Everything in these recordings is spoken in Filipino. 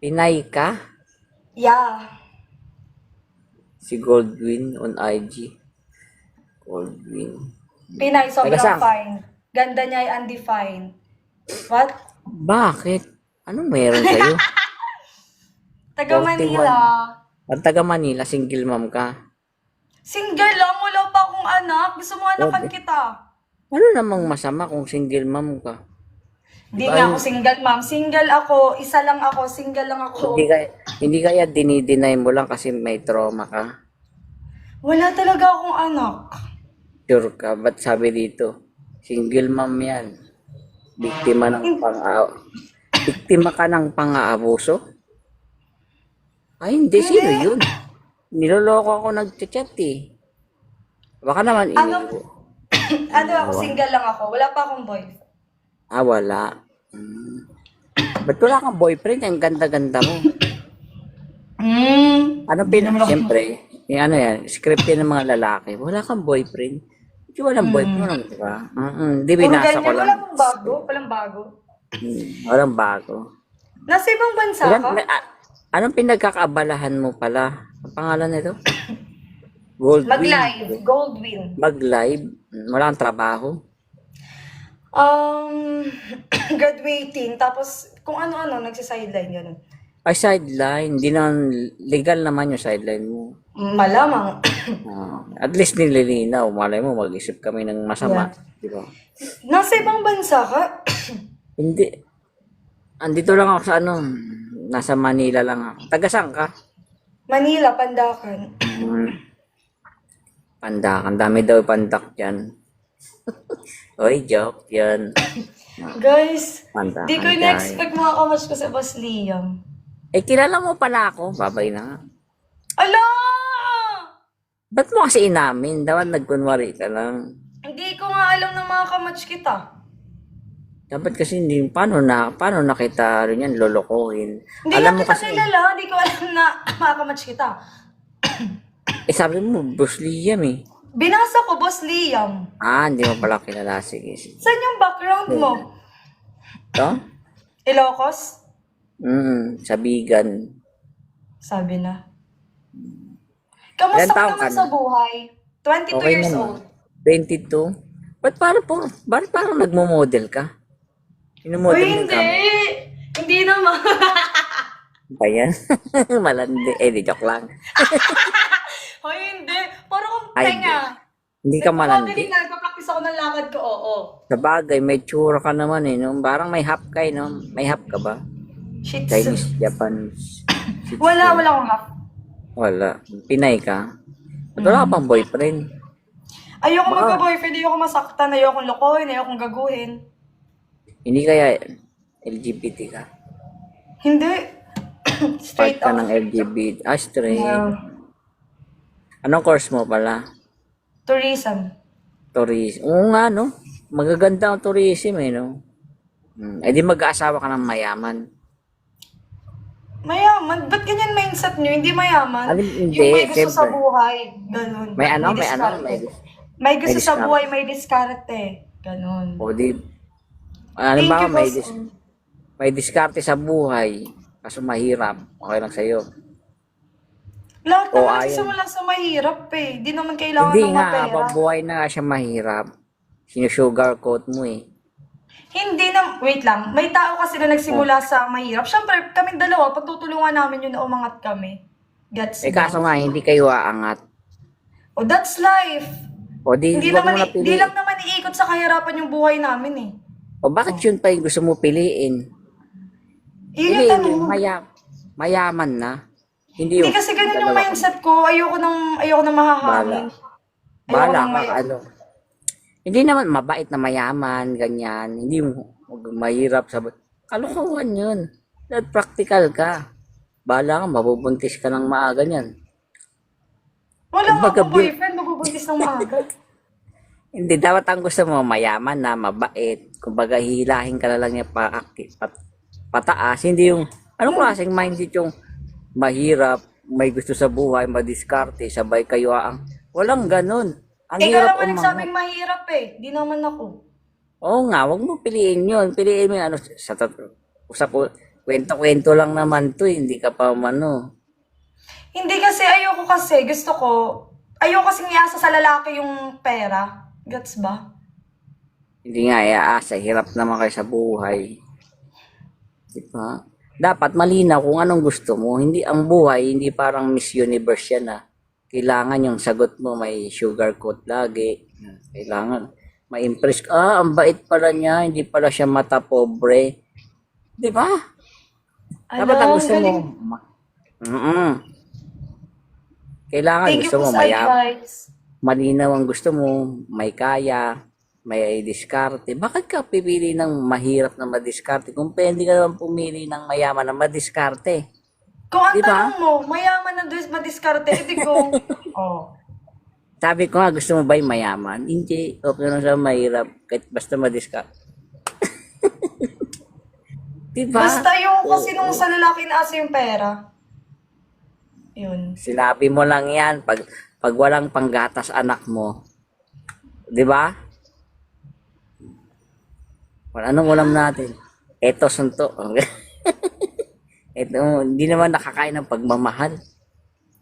Pinay ka? Yeah. Si Goldwyn on IG. Goldwyn. Pinay, sobrang fine. Ganda niya ay undefined. What? Bakit? Anong meron sa'yo? Taga 41. Manila. Pag taga Manila, single mom ka. Single lang, wala pa akong anak. Gusto mo anakan Okay. kita. Ano namang masama kung single mom ka? Hindi Diba nga ako single, ma'am. Single ako. Isa lang ako. Single lang ako. Hindi kaya, hindi kaya dinideny mo lang kasi may trauma ka? Wala talaga akong anak. Sure ka? Ba't sabi dito? Single mom yan. Biktima ng pang Biktima ka ng pang-aabuso? Ay, hindi. Sino yun? Niloloko ako nag-chat eh. Baka naman Ano? ano ako, single lang ako. Wala pa akong boyfriend. Ah, wala. Hmm. Ba't wala kang boyfriend? Ang ganda-ganda mo. Hmm. Ano pin... Siyempre, yung ano yan, script yan ng mga lalaki. Wala kang boyfriend. Di walang boyfriend, walang, di ba? Mm-mm. Di binasa ko lang. Walang bago. Walang bago. Hmm, Walang bago. Nasa ibang bansa Ilan, ka? may- ah, anong pinagkakaabalahan mo pala? Ang pangalan nito? Goldwyn. Mag-live. Goldwyn. Mag-live. Wala kang trabaho. Um, graduating. Tapos, kung ano-ano, nagsisideline yun. Ay, sideline. Hindi naman legal naman yung sideline mo. Malamang. Ah, at least nililinaw. Malay mo, mag-isip kami ng masama. Di ba? Nasa ibang bansa ka? Hindi. Andito lang ako sa ano, nasa Manila lang ako. Taga saan ka? Manila, Pandakan. Hmm. Pandak. Ang dami daw pandak dyan. Oy, joke yan. Guys, Pandak. di ko na-expect mga kamatch ko sa Boss Liam. Eh, kilala mo pala ako. Babay na nga. Ala! Ba't mo kasi inamin? Dapat nagkunwari ka lang. Hindi ko nga alam ng mga kamatch kita. Dapat kasi hindi, paano na, paano na kita, ano yan, lolokohin. Hindi Alam mo kita kasi, kilala. Hindi ko alam na mga kamatch kita. eh sabi mo, Lee yan eh. Binasa ko, Boss Liam. Ah, hindi mo pala kilala. Sige, sige. Saan yung background mo? Ito? Ilocos? Mm, sabigan. Sabi na. Kamusta Ilan ka taon naman ka na? sa buhay? 22 Okay years naman. old. 22? Ba't parang, po, ba't parang nagmo-model ka? Uy, mo hindi. Hindi naman. Ba yan? Malandi. Eh, di joke lang. Uy, hindi. Ay, tenga. Hindi ka malandi. Nagpo-modeling na, nagpa-practice ako ng lakad ko, oo. Sa bagay, may tsura ka naman eh. No? Parang may hap ka eh. No? May hap ka ba? Shit. Chinese, Japanese. Shih Wala, Tzu. wala akong half. Wala. Pinay ka? At wala ka pang boyfriend? Ayoko Baka- magka-boyfriend, ayoko masaktan, ayoko lokohin, ayoko gaguhin. Hindi kaya LGBT ka? Hindi. Part Straight ka up. ng LGBT. Ah, straight. No. Anong course mo pala? Tourism. Tourism. Oo nga, no? Magaganda ang tourism, eh, no? Hmm. Eh, di mag-aasawa ka ng mayaman. Mayaman. Ba't ganyan mindset nyo? Hindi mayaman. Ano, hindi, yung may gusto sa siyempre. buhay. Ganun. May ano, may ano, diskarte. may... May gusto may sa diskarte. buhay, may diskarte. Ganun. O di... Ano Thank ba, you, may, boss. dis, may diskarte sa buhay. Kaso mahirap. Okay lang sa'yo. Lahat O, naman ayan. nagsisimula sa mahirap eh. Di naman kailangan Hindi ng nga, mapera. habang buhay na nga siya mahirap. Sinusugarcoat mo eh. Hindi na, wait lang. May tao kasi na nagsimula sa mahirap. Siyempre, kami dalawa, pagtutulungan namin yun na umangat kami. Gets Eh kaso nga, hindi kayo aangat. Oh, that's life. O di, Hindi wag mo naman, na i- pili. di lang naman iikot sa kahirapan yung buhay namin eh. O bakit yun pa yung gusto mo piliin? Yun yung Piliin tanong. yung maya, mayaman na. Hindi. Hindi kasi ganun yung dalawa mindset ko. Ayoko nang, ayoko nang mahahangin. Ayoko Bahala nang ka, may- ano. Hindi naman mabait na mayaman, ganyan. Hindi mo huwag mahirap sa... Kalokohan yun. Dahil practical ka. Bahala ka, mabubuntis ka ng maaga niyan. Wala nga Kumbaga, ako boyfriend, mabubuntis ng maaga. Hindi, dapat ang gusto mo, mayaman na, mabait. Kumbaga, hihilahin ka na lang niya pa, pat, pataas. Hindi yung, anong klaseng mindset yung mahirap, may gusto sa buhay, madiskarte, sabay kayo ang... Walang ganun. Ang Ikaw hirap naman nagsabing mahirap eh. Di naman ako. Oo nga, wag mo piliin yun. Piliin mo yung ano, sa usap ko, kwento-kwento lang naman to, eh. hindi ka pa ano. Hindi kasi, ayoko kasi, gusto ko, ayoko kasi niasa sa lalaki yung pera. Gets ba? Hindi nga, iaasa, hirap naman kayo sa buhay. Di ba? Dapat malinaw kung anong gusto mo. Hindi ang buhay, hindi parang Miss Universe yan ah. Kailangan yung sagot mo may sugar coat lagi. Kailangan ma-impress ka. Ah, ang bait pala niya, hindi pala siya mata pobre. Di ba? Dapat ang Alam, gusto mo. Mm-mm. Kailangan Thank gusto mo advice. malinaw ang gusto mo, may kaya, may diskarte. Bakit ka pipili ng mahirap na madiskarte kung pwede ka naman pumili ng mayaman na madiskarte? Kung ang Di ba? tanong mo, mayaman na dis- madiskarte, edi ko, oh. Sabi ko nga, gusto mo ba yung mayaman? Hindi. Okay lang sa mahirap. Kahit basta madiskarte. diba? Basta yung kasi nung sa lalaki na asa yung pera. Yun. Sinabi mo lang yan. Pag, pag walang panggatas anak mo. Di ba? Anong ulam natin? Eto, sunto. Eto, hindi naman nakakain ng pagmamahal.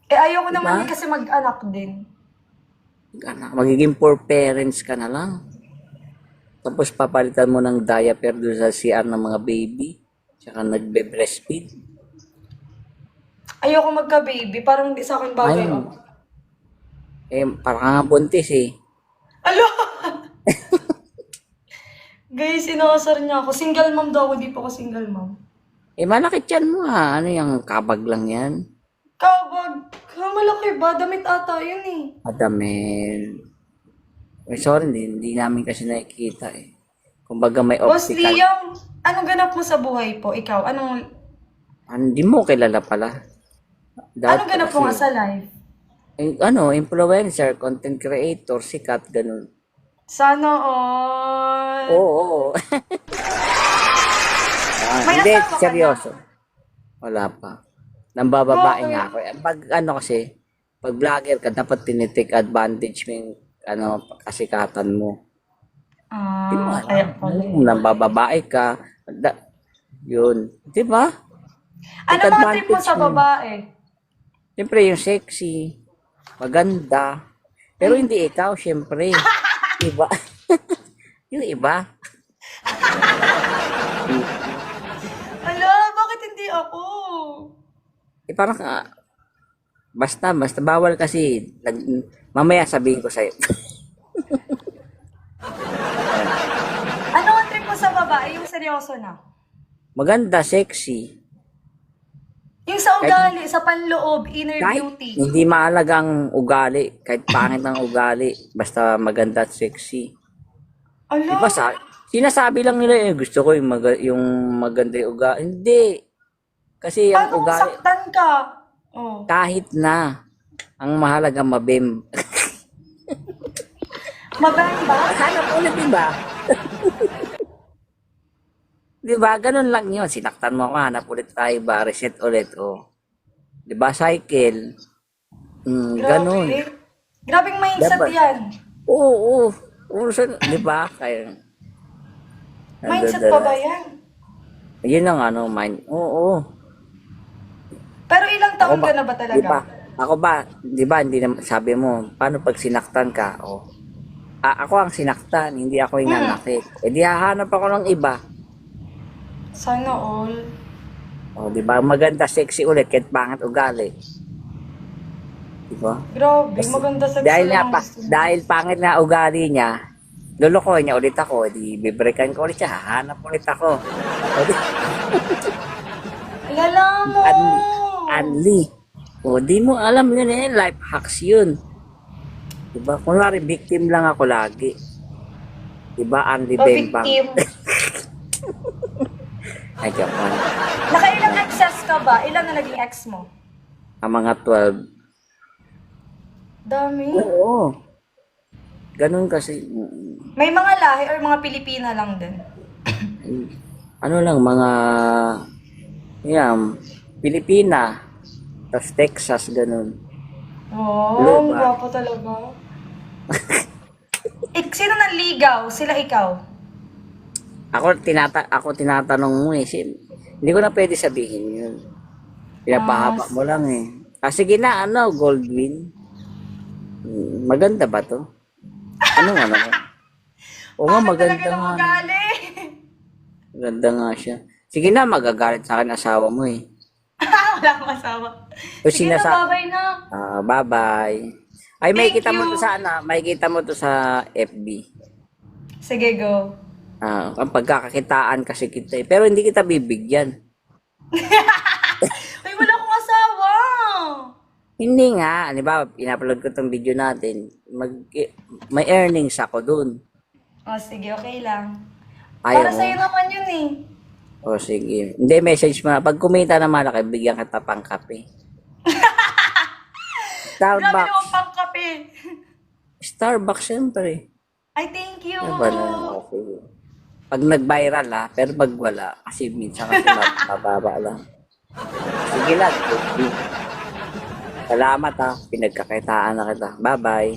Eh, ayoko Diba? naman kasi mag-anak din. Anak, magiging poor parents ka na lang. Tapos papalitan mo ng diaper doon sa CR ng mga baby. Tsaka nagbe-breastfeed. Ayoko magka-baby, parang hindi sa akin bagay. Ayun. oh. Eh, parang nga buntis eh. Alo! Guys, sinasar niya ako. Single mom daw ako, di pa ako single mom. Eh, malaki tiyan mo ha. Ano yung kabag lang yan? Kabag, ha, malaki ba? Damit ata yun eh. Adamel. Eh, sorry, hindi, hindi namin kasi nakikita eh. Kumbaga may Boss optical. Liam, anong ganap mo sa buhay po? Ikaw, anong, Ah, Hindi mo kilala pala. Dapat anong ganap mo nga sa life? Eh, ano, influencer, content creator, sikat, ganun. Sana all. Oo. oo. Ah, May hindi, asawa ka seryoso. Wala pa. Nambababae Okay. nga ako. Pag ano kasi, pag vlogger ka, dapat tinitake advantage mo yung ano, kasikatan mo. Ah, Di ba? kaya pala. Kung nambababae ka, da, yun. Di ba? Ano Take mga trip mo advantage sa mo. babae? Siyempre, yung sexy, maganda. Pero hindi ikaw, siyempre. iba. yung iba. Ala, bakit hindi ako? Eh, parang, ah, basta, basta bawal kasi. Nag- mamaya sabihin ko sa'yo. Ano ang trip mo sa babae? Yung seryoso na. Maganda, sexy. Yung sa ugali, sa panloob, inner Kahit beauty. hindi maalagang ugali, kahit pangit ng ugali, basta maganda at sexy. Ala, ba sa, sinasabi lang nila, eh, gusto ko yung, maga, yung maganda yung ugali. Hindi. Kasi ang paano ugali, saktan ka? Oh. kahit na, ang mahalaga mabem. Maganda? Hanap ulit, di ba? di ba? Ganun lang yun. Sinaktan mo ako, hanap ulit tayo ba? Reset ulit, oh. Di ba? Cycle. Mm, ganun. Grabe. Grabing mindset Dapat. yan. Oo, oo. Oo, sa- di ba? Kaya, Mindset pa ba yan? Yun ang ano, mind. Oo, oo. Pero ilang taon ka na ba Di talaga? ba? Ako ba, di ba, hindi naman, sabi mo, paano pag sinaktan ka? Oh. Ah, ako ang sinaktan, hindi ako yung nanakit. Eh di hahanap ako ng iba. Sana all. Oh, di ba? Maganda, sexy ulit, kahit pangit ugali. Di ba? Grabe, maganda sa Dahil lang pa, dahil pangit nga ugali niya, lulukoy niya ulit ako, di bibreakan ko ulit siya, hahanap ulit ako. O, Lala mo! Anli. Anli. O, di mo alam yun eh, life hacks yun. Diba? Kunwari, victim lang ako lagi. Diba, Anli O Bembang. victim. Ay, joke lang. Nakailang exes ka ba? Ilan na naging ex mo? Ang mga 12. Dami. Oo. Ganun kasi. mm, May mga lahi or mga Pilipina lang din. Ano lang, mga... Yan, Pilipina. Tapos Texas, ganun. Oh, Hello, ang gwapo talaga. Ik, sino nanligaw? Sila ikaw? Ako tinata ako tinatanong mo eh, si, Hindi ko na pwede sabihin yun. Pinapahaba mo lang eh. Ah, sige na, ano, Goldwyn. Maganda ba to? Ano ano? Oo nga, maganda nga. Maganda nga siya. Sige na, magagalit sa akin asawa mo eh. Wala akong asawa. O Sige na, sinasa- babay na. Ah, bye-bye. Ay, may Thank kita mo you. to sa ano, may kita mo to sa FB. Sige, go. Ah, ang pagkakakitaan kasi kita eh. Pero hindi kita bibigyan. Ay, wala akong asawa. Hindi nga, di ba, in-upload ko tong video natin. Mag, may earnings ako dun. Oh, sige, okay lang. Ayaw Para mo? sa'yo naman yun eh. O sige. Hindi, message mo na. Pag kumita na malaki, bigyan kita pang kape. Grabe Starbucks. naman pang kape. Starbucks, syempre. Ay, thank you. Ba na? Okay. Pag nag-viral ha, pero pag wala, kasi minsan kasi mab- mababa lang. Sige lang. Salamat ha. Pinagkakitaan na kita. Bye-bye.